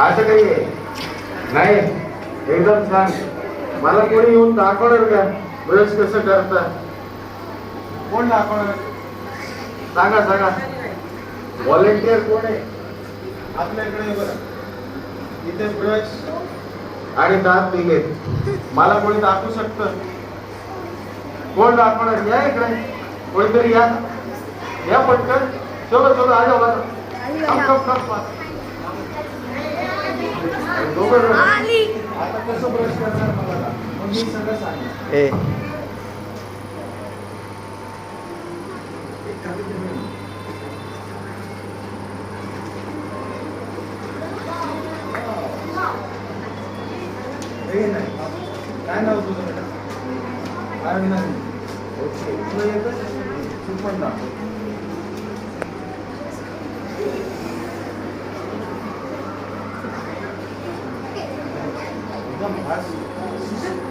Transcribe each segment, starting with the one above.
असं काही नाही. एकदम छान मला कोणी येऊन दाखवणार का? ब्रश कसं करता? कोण दाखवणार? सांगा सांगा. व्हॉलेंटियर कोण आहे? आपल्याकडे बरं. इथे ब्रश आणि दात निघेल मला कोणी दाखवू शकतं? कोण दाखवणार? या इकडे. कोणीतरी या. या पटकन. चलो चलो आ जाओ ए नाही. काय नाव तुझं बेटा अरविंद ओके तुला येतं तू पण दाखव. एकदम खास.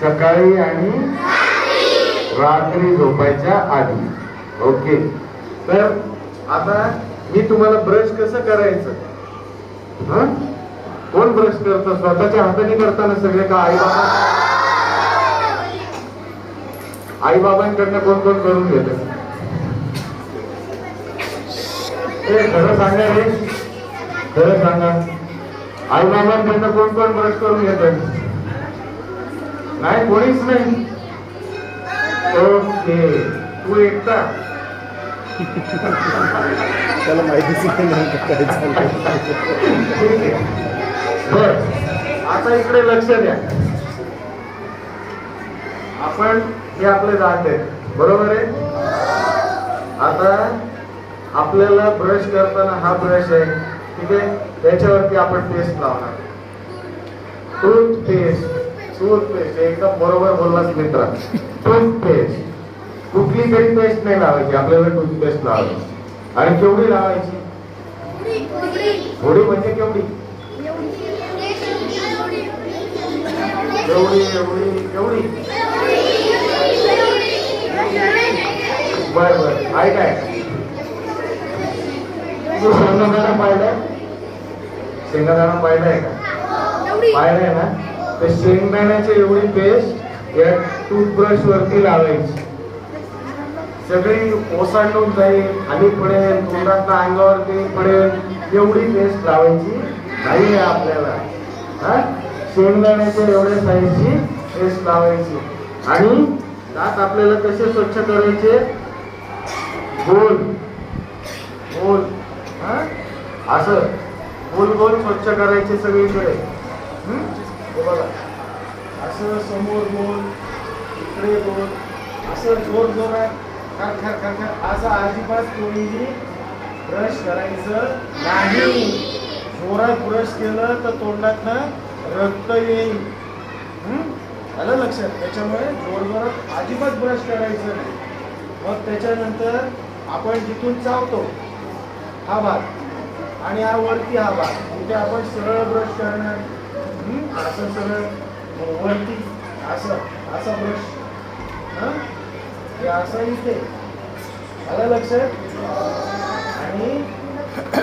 सकाळी आणि रात्री झोपायच्या आधी. ओके तर आता मी तुम्हाला ब्रश कसं करायचं? कोण ब्रश करत? स्वतःच्या हाताने करताना सगळे का आई बाबा? आई बाबांकडनं कोण कोण करून घेत? खरं सांगा रे. खरं सांगा. आई बाबांकडनं कोण कोण ब्रश करून घेत? नाही कोणीच नाही. ओके तू एकटा. त्याला माहितीच नाही काय बर आता इकडे लक्ष द्या. आपण हे आपले दात आहेत बरोबर आहे? आता आपल्याला ब्रश करताना हा ब्रश आहे ठीक आहे? त्याच्यावरती आपण पेस्ट लावणार. टूथपेस्ट टूथपेस्ट एकदम बरोबर बोललास मित्रा. टूथपेस्ट कुठली तरी पेस्ट नाही लावायची आपल्याला टूथपेस्ट लावायची. आणि केवढी लावायची? थोडी म्हणजे केवढी? एवढी एवढी एवढी. बर बर. आहे काय? तू शेंगदाणा पाहिलाय? शेंगदाणा पाहिलाय का? पाहिलाय ना? तर शेंगदाण्याची एवढी पेस्ट या टूथब्रश वरती लावायची. सगळी ओसांडून जाईल खाली पडेल तोंडात अंगावरती पडेल एवढी पेस्ट लावायची नाही आहे आपल्याला. हा? शेंगदाण्याच्या एवढ्या साईजची पेस्ट लावायची. आणि दात आपल्याला कसे स्वच्छ करायचे? गोल. गोल. हा? असं. गोल गोल स्वच्छ करायचे सगळीकडे. हे बघा. असं समोर बोल इकडे बोल असं जोर जोरात खर खर खर खर असं अजिबात कोणीही ब्रश करायचं नाही. जोरात ब्रश केलं तर तोंडातनं रक्त येईल. आलं लक्षात? त्याच्यामुळे जोरजोरात अजिबात ब्रश करायचं नाही. मग त्याच्यानंतर आपण जिथून चावतो हा भाग आणि हा वरती हा भाग तिथे आपण सरळ ब्रश करणार. हं? असं सरळ वरती असं असा ब्रश हं? हे असं इथे आलं लक्षात? आणि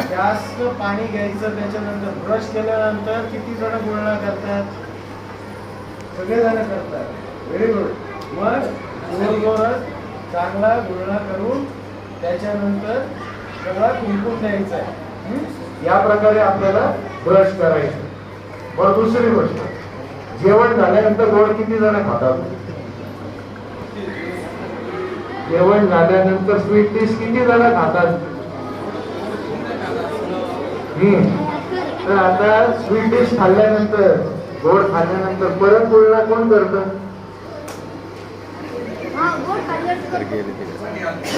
जास्त पाणी घ्यायचं त्याच्यानंतर ब्रश केल्यानंतर किती जण गुळणा करतात? सगळेजण करतात. व्हेरी गुड मग जोर जोरात चांगला गुळणा करून त्याच्यानंतर सगळा कुंकून द्यायचा आहे. या प्रकारे आपल्याला ब्रश करायचं. बरं दुसरी गोष्ट जेवण झाल्यानंतर गोड किती जण खातात? जेवण झाल्यानंतर स्वीट डिश किती जण खातात? हम्म. तर आता स्वीट डिश खाल्ल्यानंतर गोड खाल्ल्यानंतर परत गुळणा कोण करतं?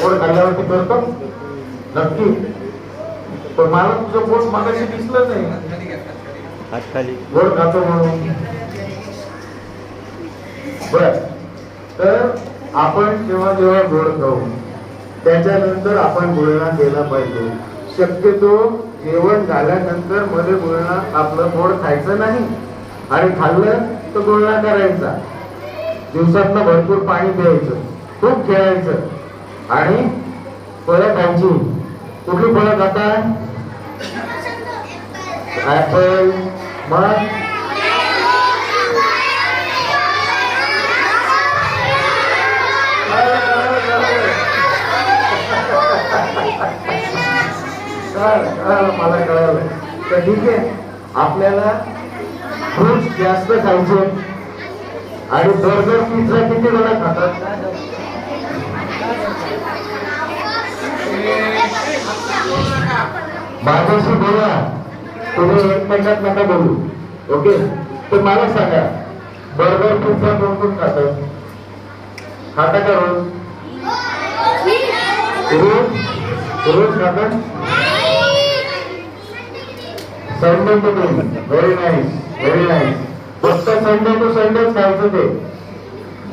गोड खाल्ल्यावरती करतो? नक्की. पण मला तुझं पोट मागाशी दिसलं नाही. हात खाली वर खातो म्हणून. बर. तर आपण जेव्हा जेव्हा गोड खाऊ त्याच्यानंतर आपण गुळणा केला पाहिजे. शक्यतो जेवण झाल्यानंतरमध्ये गुळणा आपलं गोड खायचं नाही. आणि खाल्लं तर गुळणा करायचा. दिवसातनं भरपूर पाणी प्यायचं खूप खेळायचं. आणि फळं खायची. कुठली फळं खाता? ऍपल मग मला कळालं. तर ठीक आहे आपल्याला फ्रुट्स जास्त खायचे आणि बर्गर पिझ्झा किती वेळा खातात माझ्याशी बोला. तुम्ही एकमेकात नका बोलू. ओके? तर मला सांगा बरोबर पिझ्झा कोण कोण खात. खाता का रोज? रोज? रोज खाता? Sunday to very nice very nice फक्त संडे टू संडेच खायचं ते.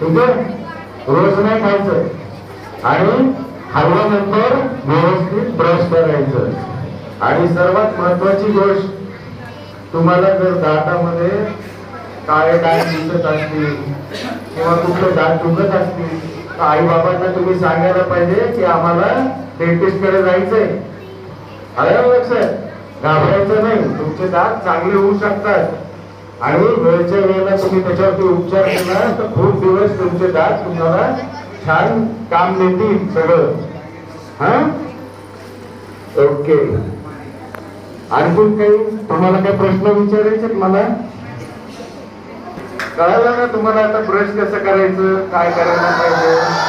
ठीक आहे? रोज नाही खायचं. आणि खाल्ल्यानंतर व्यवस्थित ब्रश करायचं. आणि सर्वात महत्वाची गोष्ट तुम्हाला जर दातामध्ये काळे डाग दिसत असतील किंवा कुठले दात दुखत असतील तर आई बाबांना तुम्ही सांगायला पाहिजे की आम्हाला डेंटिस्टकडे जायचंय. आलं लक्षात? घाबरायचं नाही. तुमचे दात चांगले होऊ शकतात. आणि वेळच्या वेळेला तुम्ही त्याच्यावरती उपचार केला तर खूप दिवस तुमचे दात तुम्हाला छान काम देतील सगळं. हा? ओके. आणखीन काही तुम्हाला काही प्रश्न विचारायचे मला? कळालं ना तुम्हाला आता ब्रश कसं करायचं काय करायला पाहिजे?